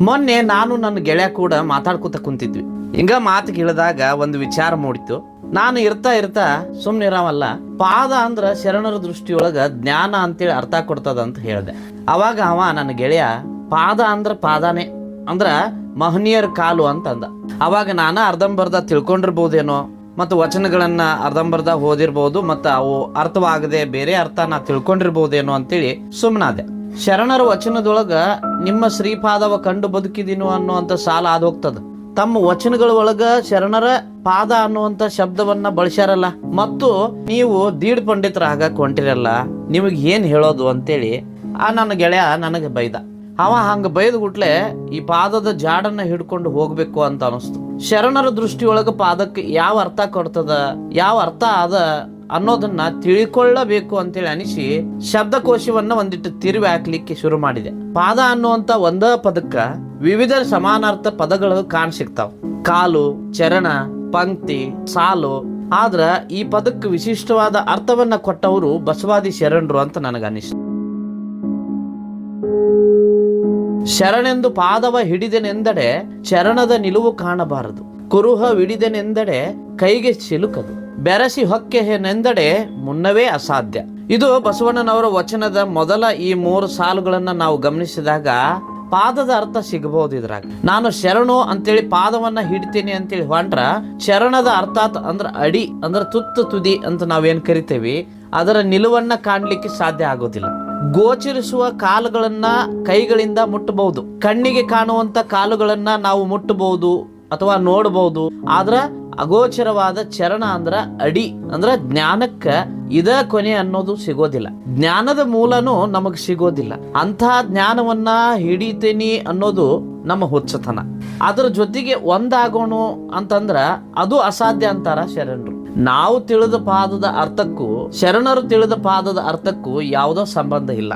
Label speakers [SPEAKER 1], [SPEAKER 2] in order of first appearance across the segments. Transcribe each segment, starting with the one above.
[SPEAKER 1] ಮೊನ್ನೆ ನಾನು ನನ್ನ ಗೆಳೆಯ ಕೂಡ ಮಾತಾಡ್ಕೊತ ಕುಂತಿದ್ವಿ. ಹಿಂಗ ಮಾತು ಕೇಳಿದಾಗ ಒಂದು ವಿಚಾರ ಮೂಡಿತು ನಾನು ಇರ್ತಾ ಇರ್ತಾ ಸುಮ್ನಿರಾವಲ್ಲ ಪಾದ ಅಂದ್ರ ಶರಣರ ದೃಷ್ಟಿಯೊಳಗ ಜ್ಞಾನ ಅಂತೇಳಿ ಅರ್ಥ ಕೊಡ್ತದ ಅಂತ ಹೇಳ್ದೆ. ಅವಾಗ ಅವ ನನ್ನ ಗೆಳೆಯ, ಪಾದ ಅಂದ್ರ ಪಾದಾನೆ, ಅಂದ್ರ ಮಹನೀಯರ ಕಾಲು ಅಂತಂದ. ಅವಾಗ ನಾನು ಅರ್ಧಂಬರ್ಧ ತಿಳ್ಕೊಂಡಿರ್ಬೋದೇನೋ, ಮತ್ತು ವಚನಗಳನ್ನ ಅರ್ಧಂಬರ್ಧ ಓದಿರ್ಬೋದು, ಮತ್ತು ಅವು ಅರ್ಥವಾಗದೆ ಬೇರೆ ಅರ್ಥ ನಾ ತಿಳ್ಕೊಂಡಿರ್ಬೋದೇನೋ ಅಂತೇಳಿ ಸುಮ್ಮನಾದೆ ಶರಣರ ವಚನದೊಳಗ ನಿಮ್ಮ ಶ್ರೀಪಾದವ ಕಂಡು ಬದುಕಿದೀನು ಅನ್ನುವಂಥ ಸಾಲ ಆದ ಹೋಗ್ತದ ತಮ್ಮ ವಚನಗಳ ಒಳಗ ಶರಣರ ಪಾದ ಅನ್ನುವಂಥ ಶಬ್ದವನ್ನ ಬಳಸ್ಯಾರಲ್ಲ, ಮತ್ತು ನೀವು ದೀಡ್ ಪಂಡಿತರ ಆಗಕ್ಕೆ ಹೊಂಟಿರಲ್ಲ ನಿಮಗೆ ಏನ್ ಹೇಳೋದು ಅಂತೇಳಿ, ಆ ನನ್ನ ಗೆಳೆಯ ನನಗೆ ಬೈದ. ಅವ ಹಂಗ ಬೈದ ಗುಟ್ಲೆ ಈ ಪಾದದ ಜಾಡನ್ನ ಹಿಡ್ಕೊಂಡು ಹೋಗ್ಬೇಕು ಅಂತ ಅನಿಸ್ತು. ಶರಣರ ದೃಷ್ಟಿಯೊಳಗ ಪಾದಕ್ಕೆ ಯಾವ ಅರ್ಥ ಕೊಡ್ತದ, ಯಾವ ಅರ್ಥ ಅದ ಅನ್ನೋದನ್ನ ತಿಳಿಕೊಳ್ಳಬೇಕು ಅಂತೇಳಿ ಅನಿಸಿ ಶಬ್ದಕೋಶವನ್ನ ಒಂದಿಟ್ಟು ತಿರುವಿ ಹಾಕ್ಲಿಕ್ಕೆ ಶುರು ಮಾಡಿದೆ. ಪಾದ ಅನ್ನುವಂತ ಒಂದ ಪದಕ್ಕ ವಿವಿಧ ಸಮಾನಾರ್ಥ ಪದಗಳು ಕಾಣ ಸಿಗ್ತಾವ ಕಾಲು, ಚರಣ, ಪಂಕ್ತಿ, ಸಾಲು. ಆದ್ರ ಈ ಪದಕ್ಕೆ ವಿಶಿಷ್ಟವಾದ ಅರ್ಥವನ್ನ ಕೊಟ್ಟವರು ಬಸವಾದಿ ಶರಣರು ಅಂತ ನನಗನಿಸ್ತು ಶರಣೆಂದು ಪಾದವ ಹಿಡಿದೆನೆಂದಡೆ ಚರಣದ ನಿಲುವು ಕಾಣಬಾರದು. ಕುರುಹ ವಿಡಿದೆನೆಂದಡೆ ಕೈಗೆ ಸಿಲುಕದು. ಬೆರಸಿ ಹೊಕ್ಕೆನೆಂದಡೆ ಮುನ್ನವೇ ಅಸಾಧ್ಯ. ಇದು ಬಸವಣ್ಣನವರ ವಚನದ ಮೊದಲ ಈ ಮೂರು ಸಾಲುಗಳನ್ನು ನಾವು ಗಮನಿಸಿದಾಗ ಪಾದದ ಅರ್ಥ ಸಿಗಬಹುದು ಇದ್ರಾಗ. ನಾನು ಶರಣು ಅಂತೇಳಿ ಪಾದವನ್ನ ಹಿಡಿತೀನಿ ಅಂತೇಳಿ ಹೊಂಟ್ರ, ಶರಣದ ಅರ್ಥಾತ್ ಅಂದ್ರ ಅಡಿ, ಅಂದ್ರ ತುತ್ತು ತುದಿ ಅಂತ ನಾವೇನ್ ಕರಿತೇವಿ, ಅದರ ನಿಲುವನ್ನ ಕಾಣ್ಲಿಕ್ಕೆ ಸಾಧ್ಯ ಆಗೋದಿಲ್ಲ. ಗೋಚರಿಸುವ ಕಾಲುಗಳನ್ನ ಕೈಗಳಿಂದ ಮುಟ್ಟಬಹುದು. ಕಣ್ಣಿಗೆ ಕಾಣುವಂತ ಕಾಲುಗಳನ್ನ ನಾವು ಮುಟ್ಟಬಹುದು ಅಥವಾ ನೋಡಬಹುದು. ಆದ್ರ ಅಗೋಚರವಾದ ಚರಣ ಅಂದ್ರ ಅಡಿ, ಅಂದ್ರ ಜ್ಞಾನಕ್ಕ ಇದ ಕೊನೆ ಅನ್ನೋದು ಸಿಗೋದಿಲ್ಲ. ಜ್ಞಾನದ ಮೂಲನೂ ನಮಗ್ ಸಿಗೋದಿಲ್ಲ. ಅಂತ ಜ್ಞಾನವನ್ನ ಹಿಡಿತೀನಿ ಅನ್ನೋದು ನಮ್ಮ ಹುಚ್ಚತನ. ಅದ್ರ ಜೊತೆಗೆ ಒಂದಾಗೋಣ ಅಂತಂದ್ರ ಅದು ಅಸಾಧ್ಯ ಅಂತಾರ ಶರಣರು. ನಾವು ತಿಳಿದ ಪಾದದ ಅರ್ಥಕ್ಕೂ, ಶರಣರು ತಿಳಿದ ಪಾದದ ಅರ್ಥಕ್ಕೂ ಯಾವುದೋ ಸಂಬಂಧ ಇಲ್ಲ.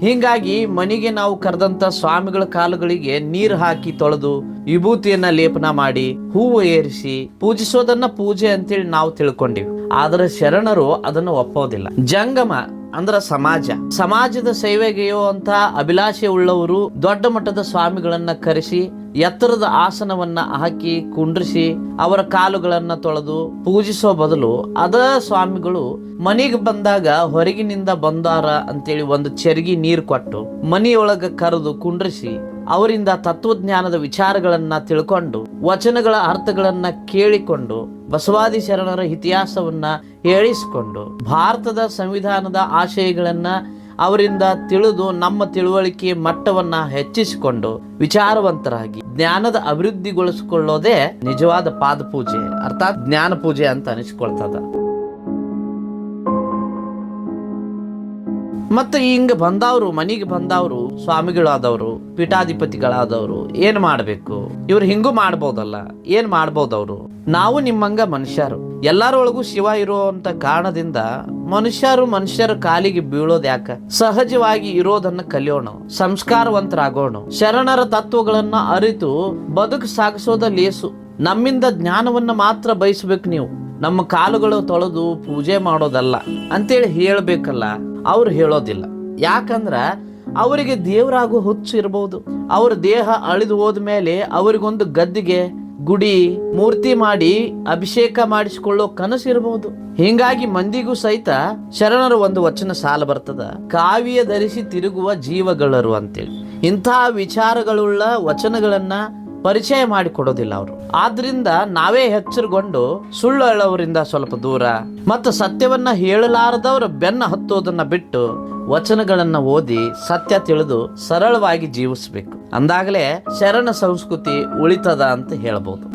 [SPEAKER 1] ಹಿಂಗಾಗಿ ಮನೆಗೆ ನಾವು ಕರೆದಂತ ಸ್ವಾಮಿಗಳ ಕಾಲುಗಳಿಗೆ ನೀರು ಹಾಕಿ ತೊಳೆದು ವಿಭೂತಿಯನ್ನ ಲೇಪನ ಮಾಡಿ ಹೂವು ಏರಿಸಿ ಪೂಜಿಸೋದನ್ನ ಪೂಜೆ ಅಂತೇಳಿ ನಾವು ತಿಳ್ಕೊಂಡಿವಿ. ಆದರೆ ಶರಣರು ಅದನ್ನು ಒಪ್ಪೋದಿಲ್ಲ. ಜಂಗಮ ಅಂದ್ರ ಸಮಾಜ. ಸಮಾಜದ ಸೇವೆಗೆಯೋ ಅಂತ ಅಭಿಲಾಷೆ ಉಳ್ಳವರು ದೊಡ್ಡ ಮಟ್ಟದ ಸ್ವಾಮಿಗಳನ್ನ ಕರೆಸಿ ಎತ್ತರದ ಆಸನವನ್ನ ಹಾಕಿ ಕುಂಡ್ರಿಸಿ ಅವರ ಕಾಲುಗಳನ್ನು ತೊಳೆದು ಪೂಜಿಸೋ ಬದಲು ಅದ ಸ್ವಾಮಿಗಳು ಮನೆಗೆ ಬಂದಾಗ ಹೊರಗಿನಿಂದ ಬಂದಾರ ಅಂತೇಳಿ ಒಂದು ಚೆರ್ಗಿ ನೀರು ಕೊಟ್ಟು ಮನೆಯೊಳಗ ಕರೆದು ಕುಂಡ್ರಿಸಿ ಅವರಿಂದ ತತ್ವಜ್ಞಾನದ ವಿಚಾರಗಳನ್ನ ತಿಳ್ಕೊಂಡು ವಚನಗಳ ಅರ್ಥಗಳನ್ನ ಕೇಳಿಕೊಂಡು ಬಸವಾದಿ ಶರಣರ ಇತಿಹಾಸವನ್ನ ಹೇಳಿಸಿಕೊಂಡು ಭಾರತದ ಸಂವಿಧಾನದ ಆಶಯಗಳನ್ನ ಅವರಿಂದ ತಿಳಿದು ನಮ್ಮ ತಿಳುವಳಿಕೆ ಮಟ್ಟವನ್ನ ಹೆಚ್ಚಿಸಿಕೊಂಡು ವಿಚಾರವಂತರಾಗಿ ಜ್ಞಾನದ ಅಭಿವೃದ್ಧಿಗೊಳಿಸಿಕೊಳ್ಳೋದೇ ನಿಜವಾದ ಪಾದ ಪೂಜೆ ಅರ್ಥಾತ್ ಜ್ಞಾನ ಪೂಜೆ ಅಂತ ಅನಿಸ್ಕೊಳ್ತದ. ಮತ್ತೆ ಹಿಂಗ ಬಂದವರು, ಮನೆಗೆ ಬಂದವರು, ಸ್ವಾಮಿಗಳಾದವರು, ಪೀಠಾಧಿಪತಿಗಳಾದವರು ಏನ್ ಮಾಡಬೇಕು? ಇವ್ರು ಹಿಂಗೂ ಮಾಡ್ಬೋದಲ್ಲ, ಏನ್ ಮಾಡ್ಬೋದವ್ರು? ನಾವು ನಿಮ್ಮಂಗ ಮನುಷ್ಯರು. ಎಲ್ಲರೊಳಗೂ ಶಿವ ಇರುವಂತ ಕಾರಣದಿಂದ ಮನುಷ್ಯರು ಮನುಷ್ಯರ ಕಾಲಿಗೆ ಬೀಳೋದ್ ಯಾಕ? ಸಹಜವಾಗಿ ಇರೋದನ್ನ ಕಲಿಯೋಣ, ಸಂಸ್ಕಾರವಂತರಾಗೋಣ. ಶರಣರ ತತ್ವಗಳನ್ನ ಅರಿತು ಬದುಕು ಸಾಗಿಸೋದ ಲೇಸು. ನಮ್ಮಿಂದ ಜ್ಞಾನವನ್ನ ಮಾತ್ರ ಬಯಸ್ಬೇಕು ನೀವು. ನಮ್ಮ ಕಾಲುಗಳು ತೊಳೆದು ಪೂಜೆ ಮಾಡೋದಲ್ಲ. ಅಂತೇಳಿ ಹೇಳ್ಬೇಕಲ್ಲ. ಅವ್ರು ಹೇಳೋದಿಲ್ಲ. ಯಾಕಂದ್ರೆ ಅವರಿಗೆ ದೇವರಾಗೋ ಹುಚ್ಚು ಇರಬಹುದು ಅವ್ರ ದೇಹ ಅಳಿದು ಹೋದ್ಮೇಲೆ ಅವರಿಗೊಂದು ಗದ್ದಿಗೆ ಗುಡಿ, ಮೂರ್ತಿ ಮಾಡಿ, ಅಭಿಷೇಕ ಮಾಡಿಸಿಕೊಳ್ಳೋ ಕನಸು ಇರಬಹುದು ಹಿಂಗಾಗಿ ಮಂದಿಗೂ ಸಹಿತ ಶರಣರ ಒಂದು ವಚನ ಸಾಲ ಬರ್ತದ. ಕಾವ್ಯ ಧರಿಸಿ ತಿರುಗುವ ಜೀವಗಳರು ಅಂತೇಳಿ. ಇಂತಹ ವಿಚಾರಗಳುಳ್ಳ ವಚನಗಳನ್ನ ಪರಿಚಯ ಮಾಡಿಕೊಡೋದಿಲ್ಲ ಅವರು. ಆದ್ರಿಂದ ನಾವೇ ಎಚ್ಚರಗೊಂಡು ಸುಳ್ಳು ಹೇಳೋರಿಂದ ಸ್ವಲ್ಪ ದೂರ ಮತ್ತು ಸತ್ಯವನ್ನ ಹೇಳಲಾರದವರು ಬೆನ್ನ ಹತ್ತೋದನ್ನ ಬಿಟ್ಟು ವಚನಗಳನ್ನ ಓದಿ ಸತ್ಯ ತಿಳಿದು ಸರಳವಾಗಿ ಜೀವಿಸಬೇಕು. ಅಂದಾಗಲೇ ಶರಣ ಸಂಸ್ಕೃತಿ ಉಳಿತದ ಅಂತ ಹೇಳ್ಬೋದು.